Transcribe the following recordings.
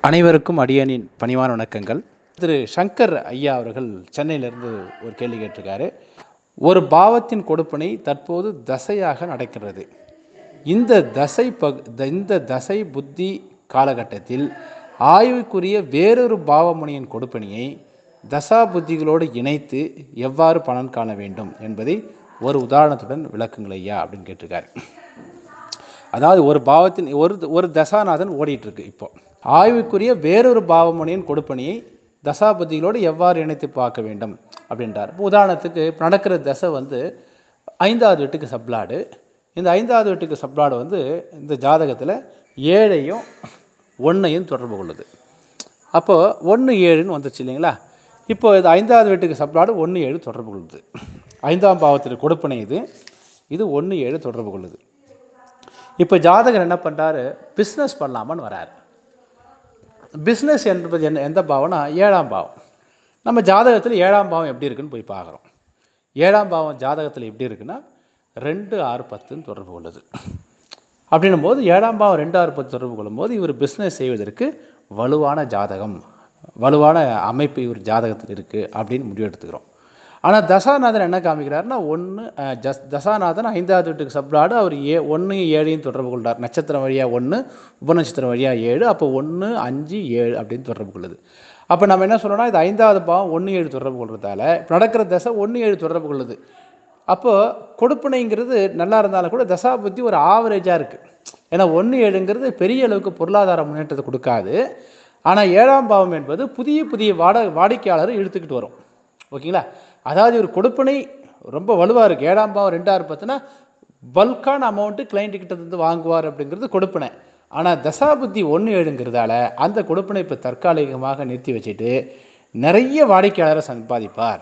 அனைவருக்கும் அடியனின் பணிவான வணக்கங்கள். திரு சங்கர் ஐயா அவர்கள் சென்னையிலிருந்து ஒரு கேள்வி கேட்டிருக்காரு. ஒரு பாவத்தின் கொடுப்பனை தற்போது தசையாக நடக்கிறது. இந்த தசை பக் த- இந்த தசை புத்தி காலகட்டத்தில் ஆய்வுக்குரிய வேறொரு பாவமுனையின் கொடுப்பனியை தசா புத்திகளோடு இணைத்து எவ்வாறு பலன் காண வேண்டும் என்பதை ஒரு உதாரணத்துடன் விளக்குங்கள் ஐயா அப்படின்னு கேட்டிருக்காரு. அதாவது ஒரு பாவத்தின் ஒரு ஒரு தசாநாதன் ஓடிட்டுருக்கு இப்போது ஆய்வுக்குரிய வேறொரு பாவமணியின் கொடுப்பணியை தசாபதிகளோடு எவ்வாறு இணைத்து பார்க்க வேண்டும் அப்படின்றார். இப்போ உதாரணத்துக்கு இப்போ நடக்கிற தசை வந்து ஐந்தாவது வீட்டுக்கு சப்ளாடு இந்த ஐந்தாவது வீட்டுக்கு சப்ளாடு வந்து இந்த ஜாதகத்தில் ஏழையும் ஒன்றையும் தொடர்பு கொள்ளுது. அப்போது ஒன்று ஏழுன்னு வந்துச்சு இல்லைங்களா? இப்போ இது ஐந்தாவது வீட்டுக்கு சப்ளாடு ஒன்று ஏழு தொடர்பு கொள்ளுது. ஐந்தாம் பாவத்தில் கொடுப்பனை இது. இது ஒன்று ஏழு தொடர்பு கொள்ளுது. இப்போ ஜாதகர் என்ன பண்ணுறாரு பிஸ்னஸ் பண்ணலாமான்னு வராரு. பிஸ்னஸ் என்பது என்ன எந்த பாவம்னா ஏழாம் பாவம். நம்ம ஜாதகத்தில் ஏழாம் பாவம் எப்படி இருக்குன்னு போய் பார்க்குறோம். ஏழாம் பாவம் ஜாதகத்தில் எப்படி இருக்குன்னா ரெண்டு ஆறு பத்துன்னு தொடர்பு கொள்ளுது. அப்படின்னும் போது ஏழாம் பாவம் ரெண்டு ஆறு பத்து தொடர்பு கொள்ளும்போது இவர் பிஸ்னஸ் செய்வதற்கு வலுவான ஜாதகம் வலுவான அமைப்பு இவர் ஜாதகத்தில் இருக்குது அப்படின்னு முடிவு எடுத்துக்கிறோம் ஆனால் தசாநாதன் என்ன காமிக்கிறாருன்னா ஒன்று ஜஸ் தசாநாதன் ஐந்தாவது வீட்டுக்கு சப்ளாடு அவர் ஏ ஒன்றையும் ஏழையும் தொடர்பு கொள்றார். நட்சத்திரம் வழியாக ஒன்று உபநட்சத்திரம் வழியாக ஏழு அப்போ ஒன்று அஞ்சு ஏழு அப்படின்னு தொடர்பு கொள்ளுது. அப்போ நம்ம என்ன சொல்றோம்னா இது ஐந்தாவது பாவம் ஒன்று ஏழு தொடர்பு கொள்றதால இப்போ நடக்கிற தசை ஒன்று ஏழு தொடர்பு கொள்ளுது. அப்போது கொடுப்பனைங்கிறது நல்லா இருந்தாலும் கூட தசாபுத்தி ஒரு ஆவரேஜாக இருக்குது ஏன்னா ஒன்று ஏழுங்கிறது பெரிய அளவுக்கு பொருளாதார முன்னேற்றத்தை கொடுக்காது. ஆனால் ஏழாம் பாவம் என்பது புதிய புதிய வாட வாடிக்கையாளரை இழுத்துக்கிட்டு வரும். ஓகேங்களா? அதாவது ஒரு கொடுப்பனை ரொம்ப வலுவாக இருக்குது ஏழாம் பாவம் ரெண்டாயிரம் பத்துனா பல்கான அமௌண்ட்டு கிளைண்ட்டு இருந்து வாங்குவார் அப்படிங்கிறது கொடுப்பனை. ஆனால் தசாபுத்தி ஒன்று ஏழுங்கிறதால அந்த கொடுப்பனை இப்போ தற்காலிகமாக நிறுத்தி வச்சுட்டு நிறைய வாடிக்கையாளரை சம்பாதிப்பார்.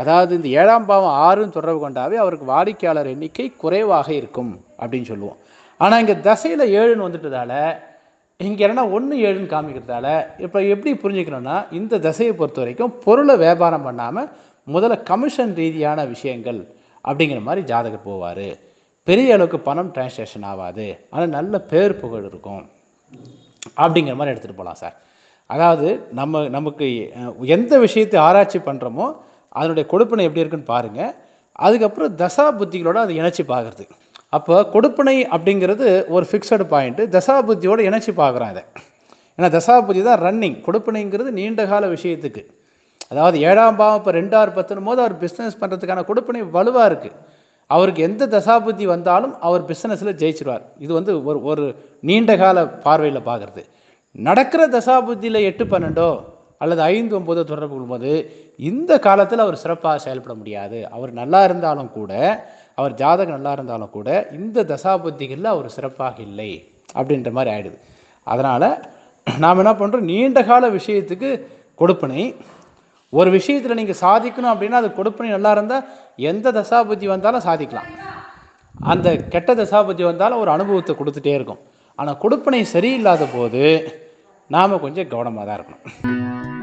அதாவது இந்த ஏழாம் பாவம் ஆறுன்னு தொடர்பு கொண்டாவே அவருக்கு வாடிக்கையாளர் எண்ணிக்கை குறைவாக இருக்கும் அப்படின்னு சொல்லுவோம். ஆனால் இங்கே தசையில் ஏழுன்னு வந்துட்டதால இங்கே என்ன ஒன்று ஏழுன்னு காமிக்கிறதால இப்போ எப்படி புரிஞ்சுக்கணும்னா இந்த தசையை பொறுத்த வரைக்கும் பொருளை வியாபாரம் பண்ணாமல் முதல்ல கமிஷன் ரீதியான விஷயங்கள் அப்படிங்கிற மாதிரி ஜாதகர் போவார். பெரிய அளவுக்கு பணம் டிரான்ஸ்லேஷன் ஆகாது. ஆனால் நல்ல பேர் புகழ் இருக்கும். அப்படிங்கிற மாதிரி எடுத்துகிட்டு போகலாம் சார். அதாவது நம்ம நமக்கு எந்த விஷயத்தை ஆராய்ச்சி பண்ணுறோமோ அதனுடைய கொடுப்பனை எப்படி இருக்குன்னு பாருங்கள் அதுக்கப்புறம் தசா புத்திகளோடு அதை இணைச்சி பார்க்குறது. அப்போ கொடுப்பனை அப்படிங்கிறது ஒரு ஃபிக்ஸடு பாயிண்ட்டு தசா புத்தியோடு இணைச்சி பார்க்குறோம் அதை ஏன்னா தசா புத்தி தான் ரன்னிங் கொடுப்பனைங்கிறது நீண்ட கால விஷயத்துக்கு. அதாவது ஏழாம் பாவம் இப்போ ரெண்டாறு பத்துனும் போது அவர் பிஸ்னஸ் பண்ணுறதுக்கான கொடுப்பனை வலுவாக இருக்குது அவருக்கு எந்த தசாபுத்தி வந்தாலும் அவர் பிஸ்னஸில் ஜெயிச்சிருவார். இது வந்து ஒரு ஒரு நீண்ட கால பார்வையில் பார்க்குறது நடக்கிற தசாபுத்தியில் எட்டு பன்னெண்டோ அல்லது ஐந்து ஒம்போதோ தொடர்பு கொள்ளும்போது இந்த காலத்தில் அவர் சிறப்பாக செயல்பட முடியாது. அவர் நல்லா இருந்தாலும் கூட அவர் ஜாதகம் நல்லா இருந்தாலும் கூட இந்த தசாபுத்திகளில் அவர் சிறப்பாக இல்லை அப்படின்ற மாதிரி ஆயிடுது. அதனால் நாம் என்ன பண்ணுறோம் நீண்ட கால விஷயத்துக்கு கொடுப்பனை ஒரு விஷயத்தில் நீங்கள் சாதிக்கணும் அப்படின்னா அது கொடுப்பனை நல்லா இருந்தால் எந்த தசாபுத்தி வந்தாலும் சாதிக்கலாம். அந்த கெட்ட தசாபுத்தி வந்தாலும் ஒரு அனுபவத்தை கொடுத்துட்டே இருக்கும். ஆனால் கொடுப்பனை சரியில்லாத போது நாம் கொஞ்சம் கவனமாக தான் இருக்கணும்.